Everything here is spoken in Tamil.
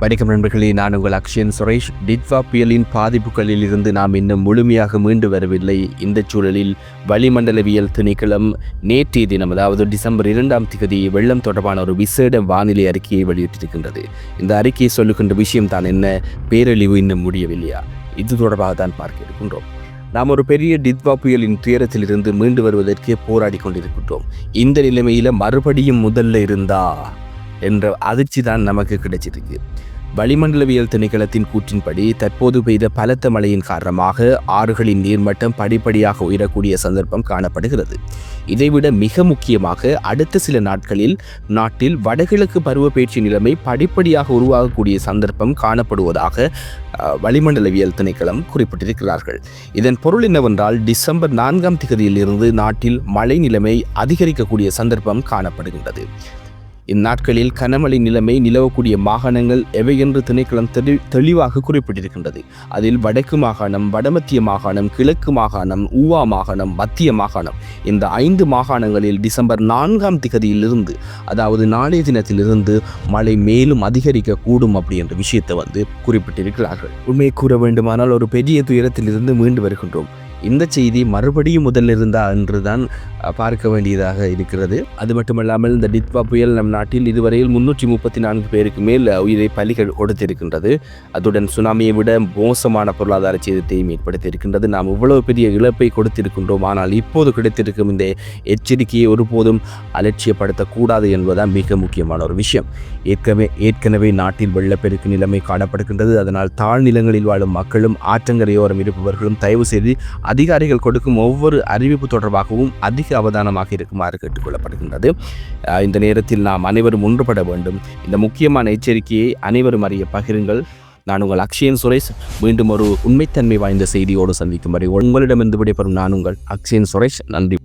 வணக்கம் நண்பர்களே நான் உங்கள் அக்ஷயன் சுரேஷ். டிட்வா புயலின் பாதிப்புகளில் இருந்து நாம் இன்னும் முழுமையாக மீண்டு வரவில்லை. இந்த சூழலில் வளிமண்டலவியல் திணைக்களம் நேற்றைய தினம் அதாவது டிசம்பர் இரண்டாம் தேதி வெள்ளம் தொடர்பான ஒரு விசேட வானிலை அறிக்கையை வெளியிட்டிருக்கின்றது. இந்த அறிக்கையை சொல்லுகின்ற விஷயம் தான் என்ன? பேரழிவு இன்னும் முடியவில்லையா? இது தொடர்பாக தான் பார்க்க இருக்கின்றோம். நாம் ஒரு பெரிய டித்வா புயலின் துயரத்திலிருந்து மீண்டு வருவதற்கு போராடி கொண்டிருக்கின்றோம். இந்த நிலைமையில் மறுபடியும் முதல்ல இருந்தா? என்ற அதிர்ச்சி தான் நமக்கு கிடைச்சிருக்கு. வளிமண்டலவியல் திணைக்களத்தின் கூற்றின்படி தற்போது பெய்த பலத்த மழையின் காரணமாக ஆறுகளின் நீர்மட்டம் படிப்படியாக உயரக்கூடிய சந்தர்ப்பம் காணப்படுகிறது. இதைவிட மிக முக்கியமாக அடுத்த சில நாட்களில் நாட்டில் வடகிழக்கு பருவப்பேச்சு நிலைமை படிப்படியாக உருவாகக்கூடிய சந்தர்ப்பம் காணப்படுவதாக வளிமண்டலவியல் திணைக்களம் குறிப்பிட்டிருக்கிறார்கள். இதன் பொருள் என்னவென்றால் டிசம்பர் நான்காம் திகதியிலிருந்து நாட்டில் மழை நிலைமை அதிகரிக்கக்கூடிய சந்தர்ப்பம் காணப்படுகின்றது. இந்நாட்களில் கனமழை நிலைமை நிலவக்கூடிய மாகாணங்கள் எவை என்று திணைக்களம் தெளி தெளிவாக குறிப்பிட்டிருக்கின்றது. அதில் வடக்கு மாகாணம் வடமத்திய மாகாணம் கிழக்கு மாகாணம் ஊவா மாகாணம் மத்திய மாகாணம். இந்த ஐந்து மாகாணங்களில் டிசம்பர் நான்காம் திகதியிலிருந்து அதாவது நாளைய தினத்திலிருந்து மழை மேலும் அதிகரிக்க கூடும் அப்படி என்ற விஷயத்தை வந்து குறிப்பிட்டிருக்கிறார்கள். உண்மை கூற வேண்டுமானால் ஒரு பெரிய துயரத்திலிருந்து மீண்டு வருகின்றோம். இந்த செய்தி மறுபடியும் முதலிருந்தா என்றுதான் பார்க்க வேண்டியதாக இருக்கிறது. அது மட்டுமல்லாமல் இந்த டித்வா புயல் நம் நாட்டில் இதுவரையில் முன்னூற்றி முப்பத்தி நான்கு பேருக்கு மேல் உயிரை பலிகள் கொடுத்திருக்கின்றது அதுடன் சுனாமியை விட மோசமான பொருளாதார சேதத்தையும் ஏற்படுத்தியிருக்கின்றது. நாம் இவ்வளவு பெரிய இழப்பை கொடுத்திருக்கின்றோம். ஆனால் இப்போது கிடைத்திருக்கும் இந்த எச்சரிக்கையை ஒருபோதும் அலட்சியப்படுத்தக்கூடாது என்பதுதான் மிக முக்கியமான ஒரு விஷயம். ஏற்கனவே ஏற்கனவே நாட்டில் வெள்ளப்பெருக்கு நிலைமை காணப்படுகின்றது. அதனால் தாழ்நிலங்களில் வாழும் மக்களும் ஆற்றங்கரையோரம் இருப்பவர்களும் தயவு செய்து அதிகாரிகள் கொடுக்கும் ஒவ்வொரு அறிவிப்பு தொடர்பாகவும் அதிக அவதானமாக இருக்குமாறு கேட்டுக்கொள்ளப்படுகின்றது. இந்த நேரத்தில் நாம் அனைவரும் ஒன்றுபட வேண்டும். இந்த முக்கியமான எச்சரிக்கையை அனைவரும் அறிய பகிருங்கள். நான் உங்கள் அக்ஷயன் சுரேஷ். மீண்டும் ஒரு உண்மைத்தன்மை வாய்ந்த செய்தியோடு சந்திக்கும் வரை உங்களிடமிருந்து விடைபெறும் நான் உங்கள் அக்ஷயன் சுரேஷ். நன்றி.